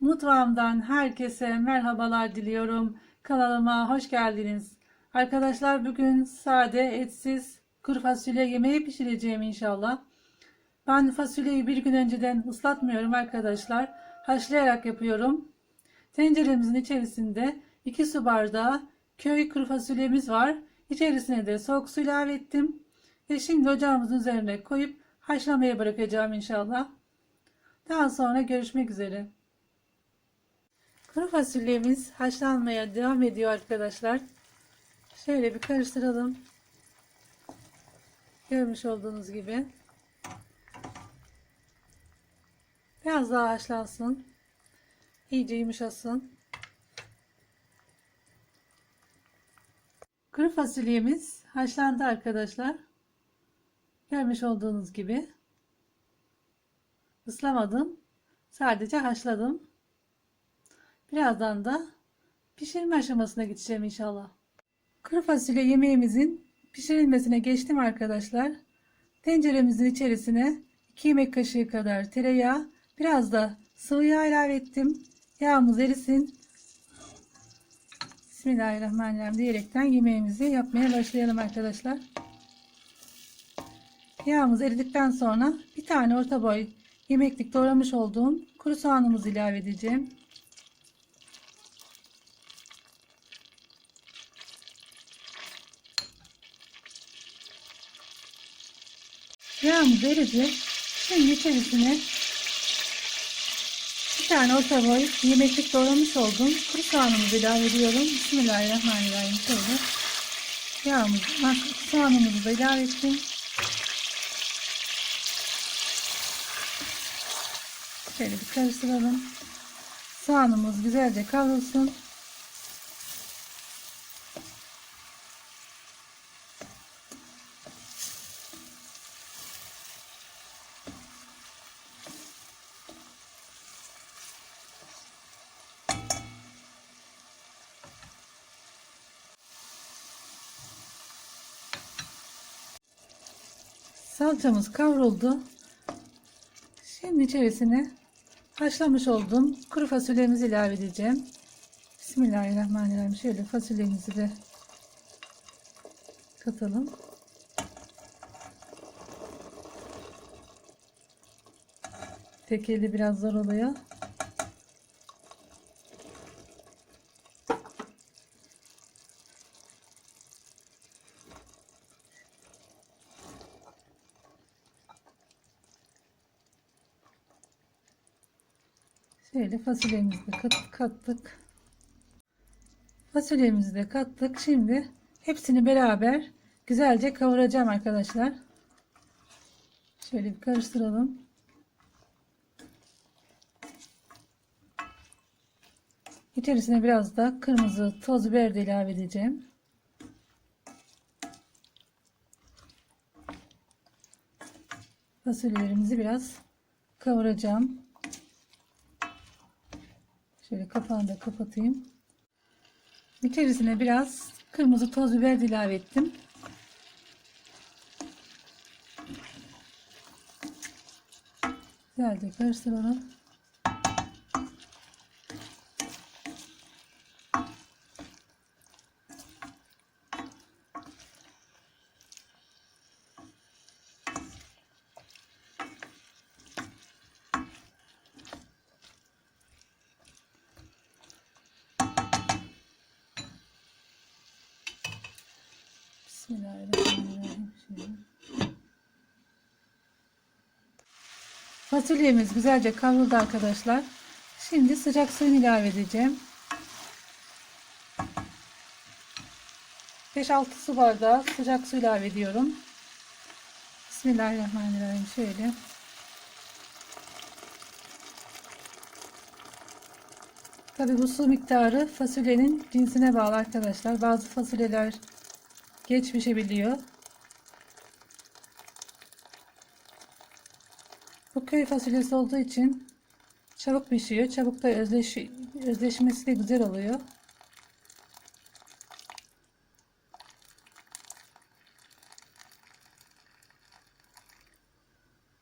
Mutfağımdan herkese merhabalar diliyorum. Kanalıma hoş geldiniz. Arkadaşlar bugün sade, etsiz kuru fasulye yemeği pişireceğim inşallah. Ben fasulyeyi bir gün önceden ıslatmıyorum arkadaşlar. Haşlayarak yapıyorum. Tenceremizin içerisinde 2 su bardağı köy kuru fasulyemiz var. İçerisine de soğuk su ilave ettim. Ve şimdi ocağımızın üzerine koyup haşlamaya bırakacağım inşallah. Daha sonra görüşmek üzere. Kuru fasulyemiz haşlanmaya devam ediyor arkadaşlar. Şöyle bir karıştıralım. Görmüş olduğunuz gibi. Biraz daha haşlansın. İyice yumuşasın. Kuru fasulyemiz haşlandı arkadaşlar. Görmüş olduğunuz gibi. Islamadım. Sadece haşladım. Birazdan da pişirme aşamasına geçeceğim inşallah. Kuru fasulye yemeğimizin pişirilmesine geçtim arkadaşlar. Tenceremizin içerisine 2 yemek kaşığı kadar tereyağı, biraz da sıvı yağ ilave ettim. Yağımız erisin. Bismillahirrahmanirrahim diyerekten yemeğimizi yapmaya başlayalım arkadaşlar. Yağımız eridikten sonra bir tane orta boy yemeklik doğramış olduğum kuru soğanımızı ilave edeceğim. Yağımız eridi. Şimdi içerisine bir tane orta boy yemeklik doğramış olduğum kuru soğanımızı ilave ediyorum. Bismillahirrahmanirrahim. Şöyle yağımızı, soğanımızı da ilave ettim. Şöyle bir karıştıralım. Soğanımız güzelce kavrulsun. Salçamız kavruldu. Şimdi içerisine haşlamış olduğum kuru fasulyemizi ilave edeceğim. Bismillahirrahmanirrahim. Şöyle fasulyemizi de katalım. Tek eli biraz zor oluyor. Şöyle fasulyemizi de kat, kattık. Fasulyemizi de kattık. Şimdi hepsini beraber güzelce kavuracağım arkadaşlar. Şöyle bir karıştıralım. İçerisine biraz da kırmızı toz biber de ilave edeceğim. Fasulyelerimizi biraz kavuracağım. Şöyle kapağını da kapatayım. İçerisine biraz kırmızı toz biber ilave ettim. Güzelce karıştıralım. Bismillahirrahmanirrahim. Fasulyemiz güzelce kavruldu arkadaşlar. Şimdi sıcak suyunu ilave edeceğim. 5-6 su bardağı sıcak su ilave ediyorum. Bismillahirrahmanirrahim. Şöyle. Tabi bu su miktarı fasulyenin cinsine bağlı arkadaşlar. Bazı fasulyeler geç pişebiliyor. Bu köy fasulyesi olduğu için çabuk pişiyor. Çabuk da özleş, özleşmesi de güzel oluyor.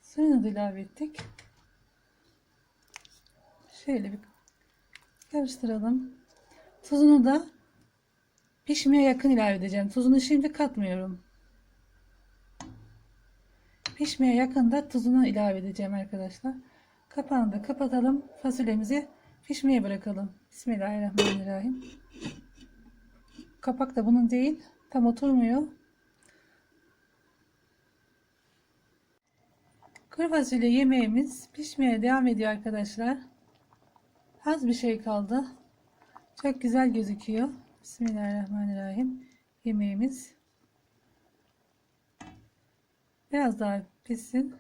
Suyunu da ilave ettik. Şöyle bir Karıştıralım. Tuzunu da pişmeye yakın ilave edeceğim. Tuzunu şimdi katmıyorum. Pişmeye yakın da tuzunu ilave edeceğim arkadaşlar. Kapağını da kapatalım. Fasulyemizi pişmeye bırakalım. Bismillahirrahmanirrahim. Kapak da bunun değil. Tam oturmuyor. Kuru fasulye yemeğimiz pişmeye devam ediyor arkadaşlar. Az bir şey kaldı. Çok güzel gözüküyor. Bismillahirrahmanirrahim. Yemeğimiz. Biraz daha pişsin.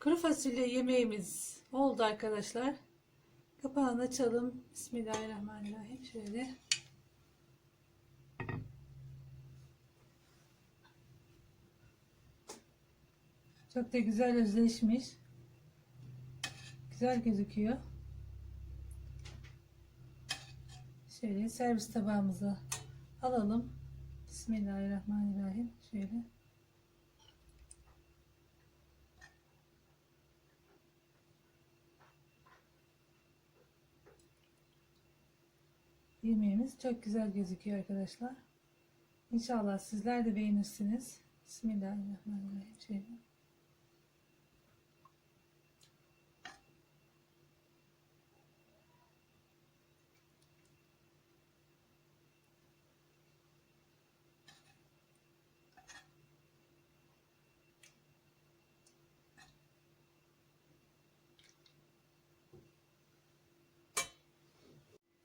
Kuru fasulye yemeğimiz oldu arkadaşlar. Kapağını açalım. Bismillahirrahmanirrahim. Şöyle. Çok da güzel özleşmiş. Güzel gözüküyor. Şöyle servis tabağımıza alalım. Bismillahirrahmanirrahim. Şöyle. Yemeğimiz çok güzel gözüküyor arkadaşlar. İnşallah sizler de beğenirsiniz. Bismillahirrahmanirrahim. Şöyle.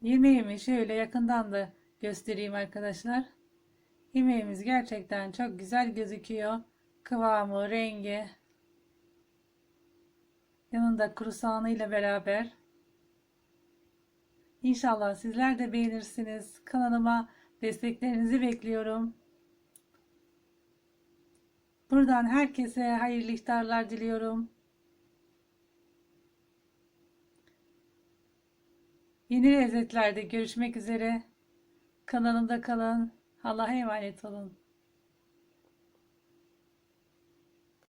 Yemeğimi şöyle yakından da göstereyim arkadaşlar. Yemeğimiz gerçekten çok güzel gözüküyor. Kıvamı, rengi. Yanında soğanıyla beraber. İnşallah sizler de beğenirsiniz. Kanalıma desteklerinizi bekliyorum. Buradan herkese hayırlı iftarlar diliyorum. Yeni lezzetlerde görüşmek üzere. Kanalımda kalın. Allah'a emanet olun.